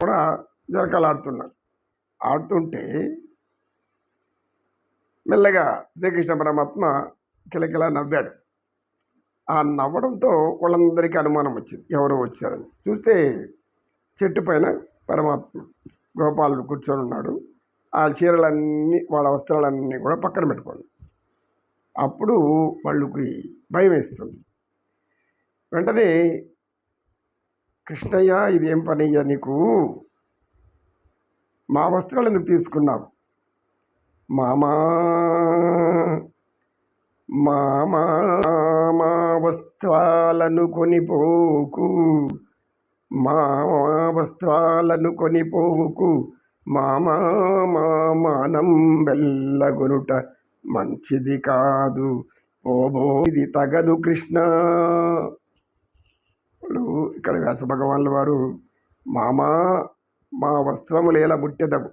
కూడా జరకాలు ఆడుతున్నారు. ఆడుతుంటే మెల్లగా శ్రీకృష్ణ పరమాత్మ కిలకిలా నవ్వాడు. ఆ నవ్వడంతో వాళ్ళందరికీ అనుమానం వచ్చింది. ఎవరు వచ్చారని. చూస్తే చెట్టు పైన పరమాత్మ గోపాలుడు కూర్చొని ఉన్నాడు. ఆ చీరలన్నీ వాళ్ళ వస్త్రాలన్నీ కూడా పక్కన పెట్టుకోండి అప్పుడు వాళ్ళకి భయం వేస్తుంది. వెంటనే కృష్ణయ్య ఇదేం పనయ్యా నీకు? మా వస్త్రాలు ఎందుకు తీసుకున్నావు? మామా మామా మా వస్త్రాలను కొనిపోకు. మా వస్త్రాలను కొనిపోకు. మామా మామానం వెళ్ళగొనుట మంచిది కాదు. ఓబో ఇది తగదు కృష్ణ. వాళ్ళు ఇక్కడ వ్యాస భగవానుల వారు మామా మా వస్త్రములు ఎలా ముట్టెదవు.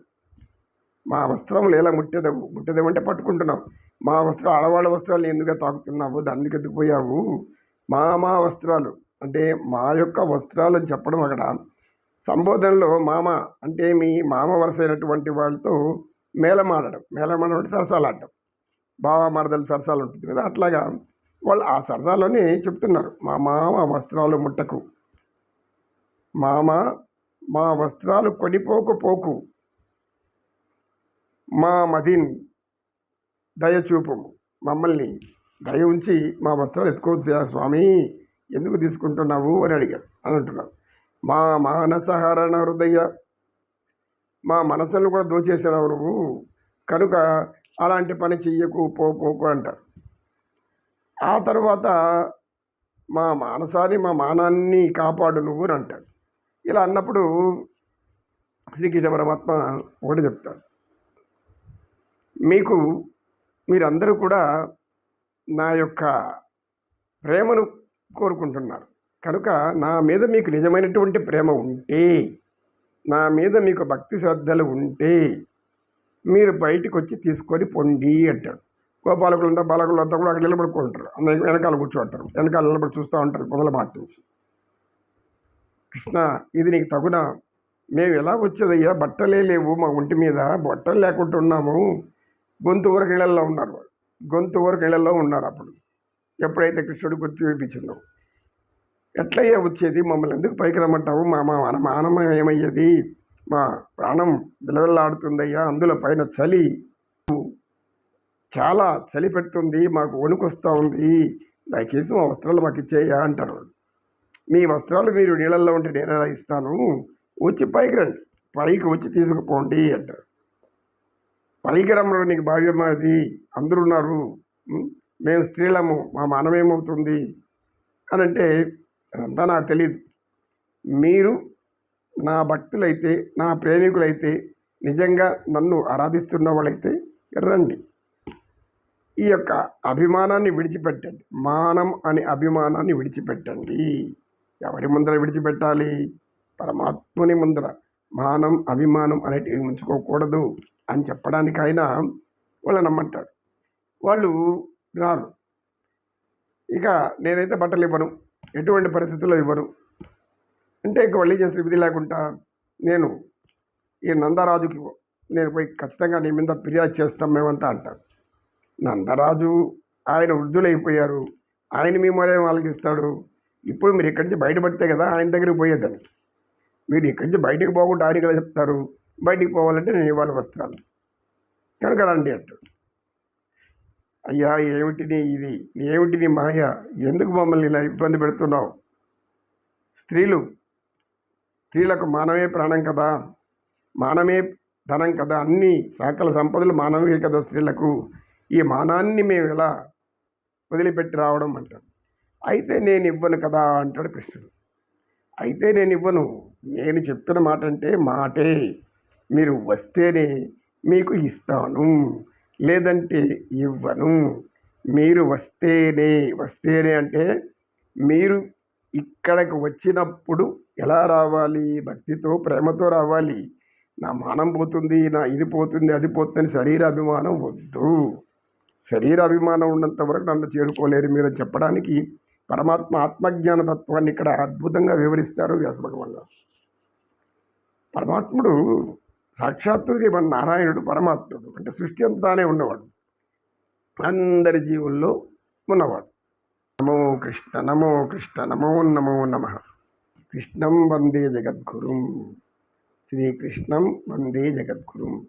మా వస్త్రములు ఎలా ముట్టెదవు. ముట్టెదవు అంటే పట్టుకుంటున్నావు. మా వస్త్రం ఆడవాళ్ళ వస్త్రాలు ఎందుకు తాకుతున్నావు? దానికి ఎత్తుకుపోయావు మా మా వస్త్రాలు. అంటే మా యొక్క వస్త్రాలు అని చెప్పడం అక్కడ సంబోధనలో మామ అంటే మీ మామ వరుస అయినటువంటి వాళ్ళతో మేళమాడడం. మేళమాడడం అంటే ఆడటం బావ మరదలు సరసాలు ఉంటుంది కదా అట్లాగా వాళ్ళు ఆ సరదాలోనే చెప్తున్నారు మా మామ వస్త్రాలు ముట్టకు మామ మా వస్త్రాలు కొనిపోకపోకు మా మదిన్ దయచూపు మమ్మల్ని దయ ఉంచి మా వస్త్రాలు ఎత్తుకోవచ్చు స్వామి ఎందుకు తీసుకుంటున్నావు? అని అడిగాడు అని అంటున్నాడు మా మానసహరణ హృదయ మా మనసులను కూడా దోచేసావు నువ్వు కనుక అలాంటి పని చెయ్యకు పోకు అంటారు. ఆ తర్వాత మా మానసాన్ని మా మానాన్ని కాపాడు నువ్వు అని అంటాడు. ఇలా అన్నప్పుడు శ్రీకృష్ణ పరమాత్మ ఒకటి చెప్తాడు. మీకు మీరందరూ కూడా నా యొక్క ప్రేమను కోరుకుంటున్నారు. కనుక నా మీద మీకు నిజమైనటువంటి ప్రేమ ఉంటే నా మీద మీకు భక్తి శ్రద్ధలు ఉంటే మీరు బయటకు వచ్చి తీసుకొని పొండి అంటాడు. గోపాలకులు ఉంటారు బాలకులు అంతా కూడా అక్కడ నిలబడుకుంటారు. అందరికి వెనకాల కూర్చోంటారు వెనకాల నిలబడి చూస్తూ ఉంటారు మొదల మాట నుంచి. కృష్ణ ఇది నీకు తగునా? మేము ఎలా వచ్చేదయ్యా? బట్టలే లేవు మా ఒంటి మీద. బట్టలు లేకుండా ఉన్నాము. గొంతు వరకు ఇళ్ళలో ఉన్నారు వాళ్ళు. గొంతు వరకు ఇళ్ళలో ఉన్నారు అప్పుడు. ఎప్పుడైతే కృష్ణుడు గుర్తు చూపించిందో. ఎట్లయ్యా వచ్చేది? మమ్మల్ని ఎందుకు పైకి రమ్మంటావు? మా మా మానమ ఏమయ్యేది? మా ప్రాణం విలవిల్లాడుతుందయ్యా. అందులో పైన చలి. చాలా చలి పెడుతుంది మాకు వణుకొస్తూ ఉంది. దయచేసి మా వస్త్రాలు మాకు ఇచ్చేయా అంటారు. మీ వస్త్రాలు మీరు నీళ్ళల్లో ఉంటే నేను ఎలా ఇస్తాను? వచ్చి పైకి రండి. పైకి వచ్చి తీసుకుపోండి అంటారు. పైకి రమ్మలో నీకు భావ్యం అది. అందరూ ఉన్నారు. మేము స్త్రీలము. మా మానవేమవుతుంది అని అంటే అదంతా నాకు తెలియదు మీరు నా భక్తులైతే నా ప్రేమికులైతే నిజంగా నన్ను ఆరాధిస్తున్న వాళ్ళైతే రండి. ఈ యొక్క అభిమానాన్ని విడిచిపెట్టండి. మానం అనే అభిమానాన్ని విడిచిపెట్టండి. ఎవరి ముందర విడిచిపెట్టాలి? పరమాత్ముని ముందర. మానం అభిమానం అనేటివి ఉంచుకోకూడదు అని చెప్పడానికైనా వాళ్ళు నమ్మంటాడు వాళ్ళు రారు. ఇక నేనైతే బట్టలు ఇవ్వను. ఎటువంటి పరిస్థితుల్లో ఇవ్వను. అంటే ఇక వల్లి చేసే విధి లేకుండా నేను ఈ నందరాజుకి నేను పోయి ఖచ్చితంగా నీ మీద ఫిర్యాదు చేస్తాం మేమంతా అంటారు నందరాజు ఆయన వృద్ధులైపోయారు. ఆయన మీ మరే వాళ్ళకి ఇస్తాడు. ఇప్పుడు మీరు ఇక్కడి నుంచి బయటపడితే కదా ఆయన దగ్గరికి పోయేదని మీరు ఇక్కడి నుంచి బయటికి పోకుండా ఆయన కదా చెప్తారు. బయటికి పోవాలంటే నేను ఇవ్వాలి వస్త్రాలు కనుక రండి అంటాడు. అయ్యా ఏమిటి నీ ఇది? ఏమిటి నీ మాయ? ఎందుకు మమ్మల్ని ఇలా ఇబ్బంది పెడుతున్నావు? స్త్రీలు స్త్రీలకు మానవే ప్రాణం కదా. మానమే ధనం కదా. అన్ని సకల సంపదలు మానవే కదా స్త్రీలకు. ఈ మానాన్ని మేము ఎలా వదిలిపెట్టి రావడం అంటాడు. అయితే నేను ఇవ్వను కదా అంటాడు కృష్ణుడు. అయితే నేను ఇవ్వను. నేను చెప్పిన మాట అంటే మాటే. మీరు వస్తేనే మీకు ఇస్తాను. లేదంటే ఇవ్వను. మీరు వస్తేనే. వస్తేనే అంటే మీరు ఇక్కడికి వచ్చినప్పుడు ఎలా రావాలి? భక్తితో ప్రేమతో రావాలి? నా మానం పోతుంది నా ఇది పోతుంది అది పోతుంది శరీర అభిమానం వద్దు. శరీర అభిమానం ఉన్నంత వరకు నన్ను చేరుకోలేరు మీరు చెప్పడానికి పరమాత్మ ఆత్మజ్ఞాన తత్వాన్ని ఇక్కడ అద్భుతంగా వివరిస్తారు వ్యాసభగవాన్ గారు. పరమాత్ముడు సాక్షాత్తు శ్రీమన్ నారాయణుడు పరమాత్ముడు అంటే సృష్టి అంతానే ఉన్నవాడు. అందరి జీవుల్లో ఉన్నవాడు. నమో కృష్ణ నమో కృష్ణ నమో నమో నమ. కృష్ణం వందే జగద్గురుం. శ్రీకృష్ణం వందే జగద్గురుం.